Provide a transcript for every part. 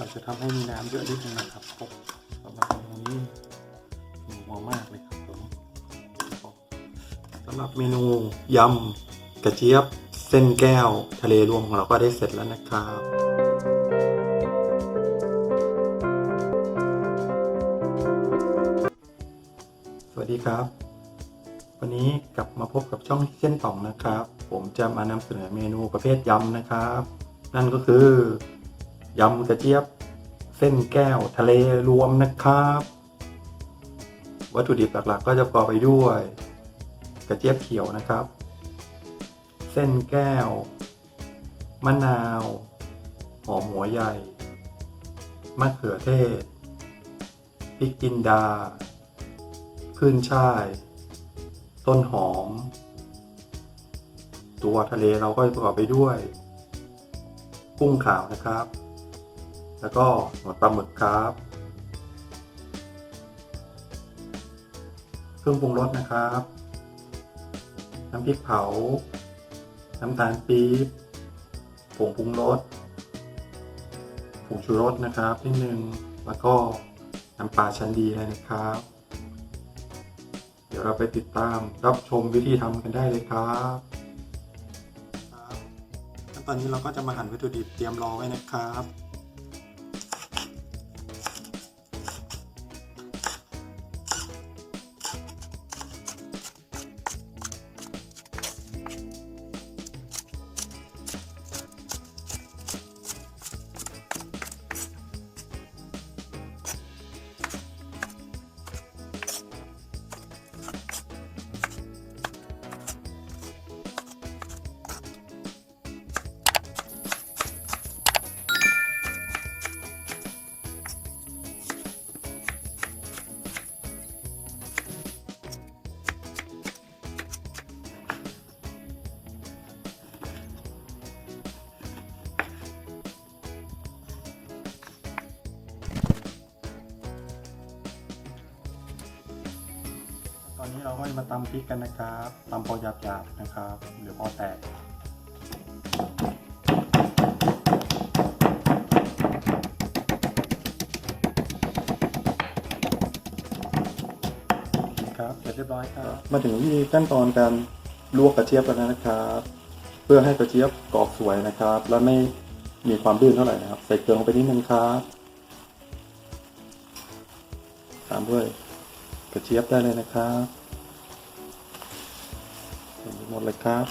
เราจะทำให้มีน้ำเยอะนิดนึงนะครับผมสำหรับเมนูนี้นัวมากเลยครับผมสำหรับเมนูยำกระเจี๊ยบเส้นแก้วทะเลรวมของเราก็ได้เสร็จแล้วนะครับสวัสดีครับ วันนี้กลับมาพบกับช่องเส้นต่องนะครับ ผมจะมานำเสนอเมนูประเภทยำนะครับ นั่นก็คือ ยำกระเจี๊ยบ เส้นแก้ว ทะเลรวมนะครับ วัตถุดิบหลักๆ ก็จะประกอบไปด้วย กระเจี๊ยบเขียวนะครับ เส้นแก้ว มะนาว หอมหัวใหญ่ มะเขือเทศ พริกจินดา ขึ้นช่าย ต้นหอม ตัวทะเลเราก็ประกอบไปด้วยกุ้งขาวนะครับ แล้วก็หนวปลาหมึกครับเครื่องปรุงรสนะครับ น้ำพริกเผา น้ำตาลปี๊บผงปรุงรสผงชูรสนะครับนิดนึงแล้วก็น้ำปลาชั้นดีเลยนะครับ เดี๋ยวเราไปติดตามรับชมวิธีทำกันได้เลยครับครับขั้นตอนนี้เราก็จะมาหั่นวัตถุดิบเตรียมรอไว้นะครับ มาตำพริกกันนะครับตำพอหยาบๆนะครับ หรือพอแตกครับเสร็จเรียบร้อยครับมาถึงที่ขั้นตอนการลวกกระเจี๊ยบแล้วนะครับ เพื่อให้กระเจี๊ยบกรอบสวยนะครับ และไม่มีความดื้นเท่าไหร่นะครับ ใส่เกลือลงไปนิดนึงครับตามด้วยกระเจี๊ยบได้เลยนะครับ หมดเลยครับ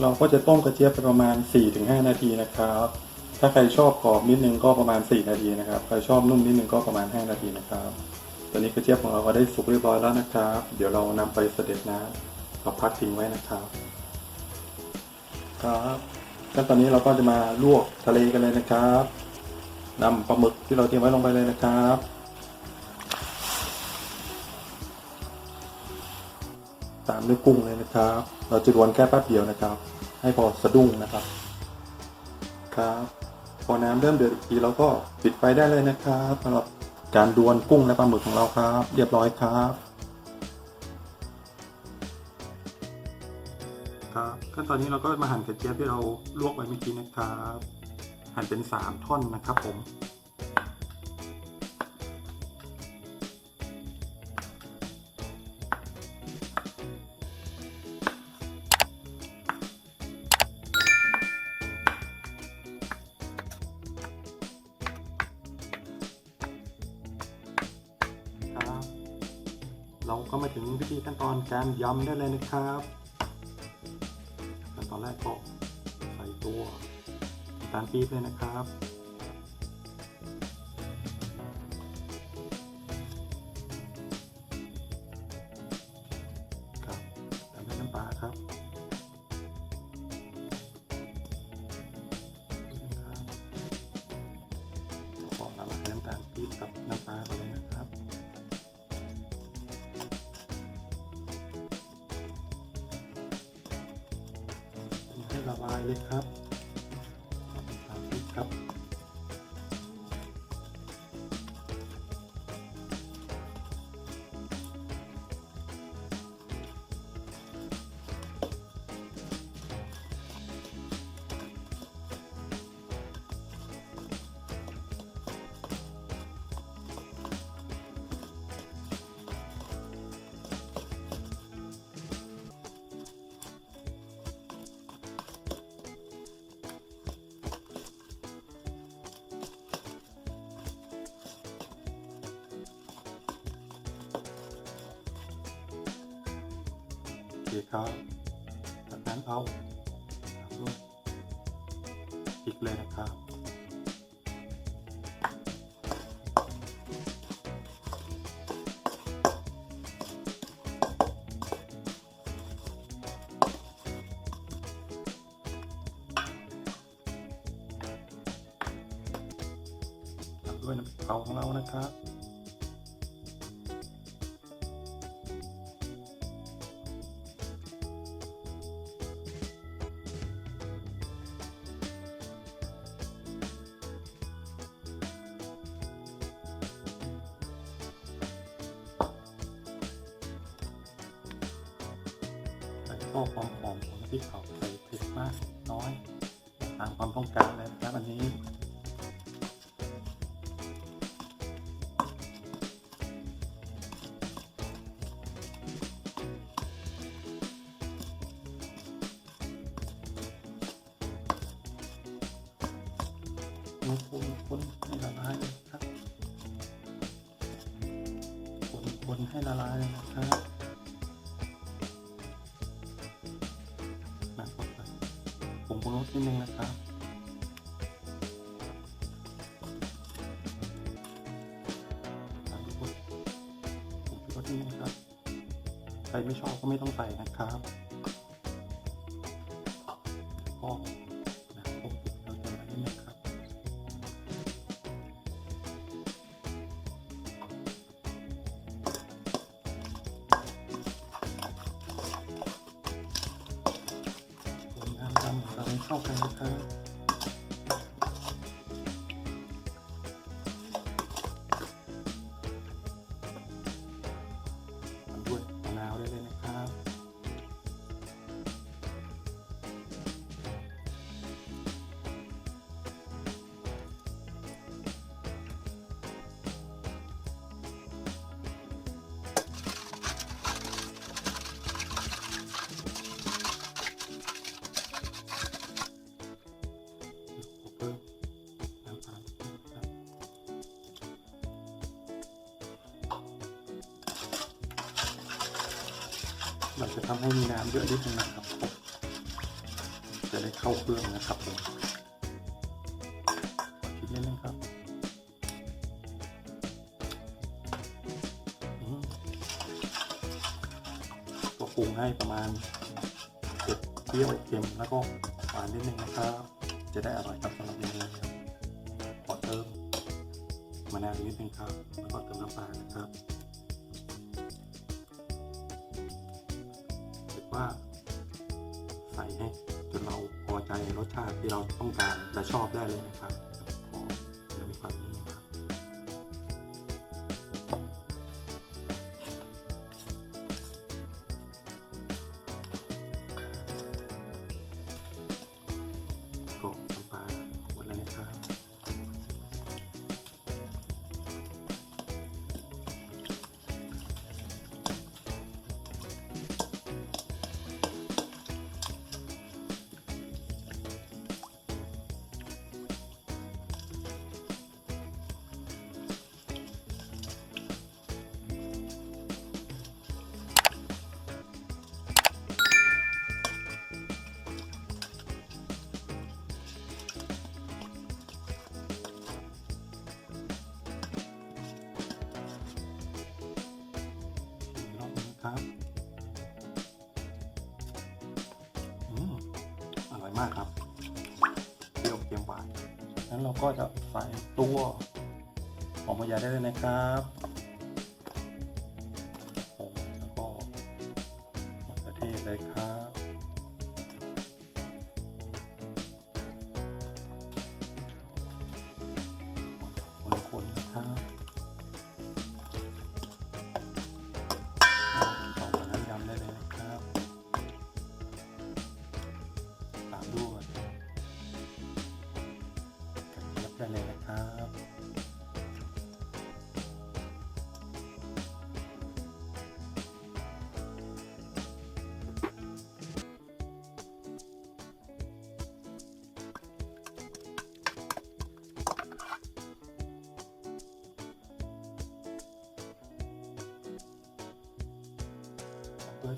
เราก็จะต้มกระเจี๊ยบไปประมาณ 4-5 นาทีนะครับ ถ้าใครชอบกรอบนิดนึงก็ประมาณ 4 นาทีนะครับ ใครชอบนุ่มนิดนึงก็ประมาณ 5 นาทีนะครับตอนนี้กระเจี๊ยบของเราก็ได้สุกเรียบร้อยแล้วนะครับ เดี๋ยวเรานำไปเสด็จน้ำเราพักทิ้งไว้นะครับ ครับขั้นตอนนี้เราก็จะมาลวกทะเลกันเลยนะครับ นำปลาหมึกที่เราเตรียมไว้ลงไปเลยนะครับ ตามด้วยกุ้งเลยนะครับ เราจะรวนแค่แป๊บเดียวนะครับ ให้พอสะดุ้งนะครับ ครับ พอน้ำเริ่มเดือดอีกทีเราก็ปิดไฟได้เลยนะครับสำหรับการดวนกุ้งและปลาหมึกของเราครับ เรียบร้อยครับครับขั้นตอนนี้เราก็มาหั่นกระเจี๊ยบที่เราลวกไว้เมื่อกี้นะครับ หั่นเป็นสามท่อนนะครับผมครับเราก็มาถึงวิธีขั้นตอนการยำได้เลยนะครับาลปี๊บเลยนะครับ ครับตามด้วยน้ำปลาครับนะครับแล้วก็ละลายน้ำตาลปี๊บกับน้ำปลาไปเลยนะครับให้ละลายเลยครับ เคครับจากนั้นเอาตามด้วยพริกเลยนะครับตามด้วยน้ำพริกเผาของเรานะครับ ข้อความหอมของน้ำพริกเผาใส่เผ็ดมากน้อยตามความต้องการเลยนะครับอันนี้คนคนคนให้ละลายเลยครับคนคนให้ละลายเลยนะครับ นิดนึงนะครับตามด้วยผมปรุงรสนิดนึงนะครับใครไม่ชอบก็ไม่ต้องใส่นะครับ งานทำของเราให้เข้ากันนะครับ ทำให้มีน้ำเยอะนิดนึงนะครับ จะได้เข้าเครื่องนะครับผมคิดนิดนึงครับก็ปรุงให้ประมาณเผ็ดเปรี้ยวเค็มแล้วก็หวานนิดนึงนะครับ จะได้อร่อยครับสำหรับเมนูนี้ครับขอเติมมะนาวนิดนึงครับ แล้วก็เติมน้ำปลานะครับ ว่า ใส่ให้จนเราพอใจรสชาติที่เราต้องการและชอบได้เลยนะครับ ครับอืมอร่อยมากครับเปรี้ยวเค็มหวานนั้นเราก็จะใส่ตัวหอมหัวใหญ่ได้เลยนะครับโอ้แล้วก็มะเขือเทศเลยครับ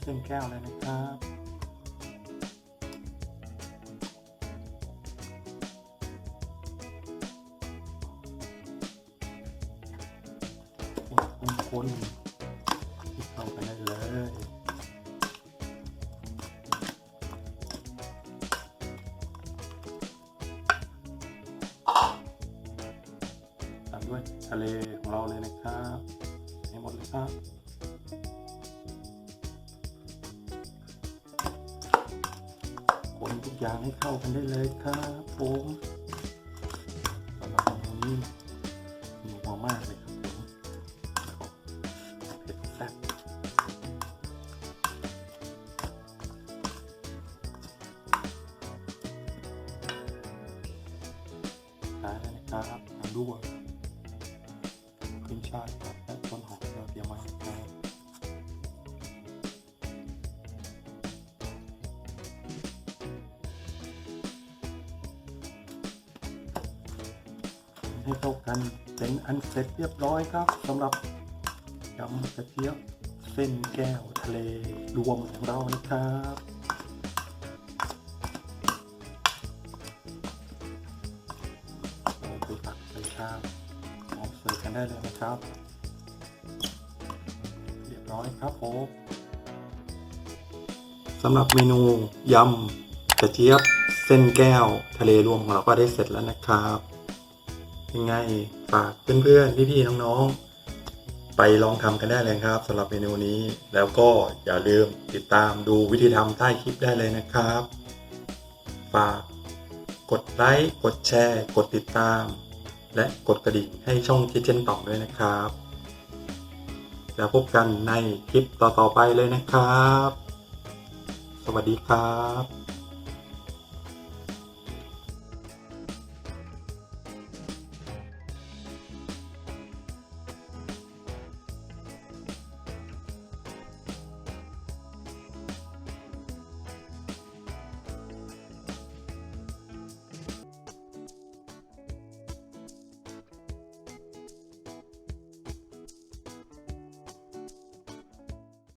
เส้นแก้วเลยนะครับคนๆเข้ากันได้เลยตามด้วยทะเลของเราเลยนะครับให้หมดเลยครับ ทุกอย่างให้เข้ากันได้เลยครับผมสำหรับเมนูนี้มีหัวมากเลยครับผมเผ็ดแซ่บทานเลยนะครับทานด้วยขึ้นชายครับและต้ ให้เข้ากันเป็นอันเสร็จเรียบร้อยครับสำหรับยำกระเจี๊ยบเส้นแก้วทะเลรวมของเรานะครับเราไปตักใส่ชามพร้อมเสิร์ฟกันได้เลยนะครับ เรียบร้อยครับผมสำหรับเมนูยำกระเจี๊ยบเส้นแก้วทะเลรวมของเราก็ได้เสร็จแล้วนะครับ ยังไงฝากเพื่อนๆพี่ๆน้องๆ ไปลองทำกันได้เลยครับสำหรับเมนูนี้ แล้วก็อย่าลืมติดตามดูวิธีทำใต้คลิปได้เลยนะครับ ฝากกดไลค์กดแชร์ กดติดตาม และกดกระดิ่งให้ช่องคิเชนต่องด้วยนะครับ แล้วพบกันในคลิปต่อๆไปเลยนะครับ สวัสดีครับ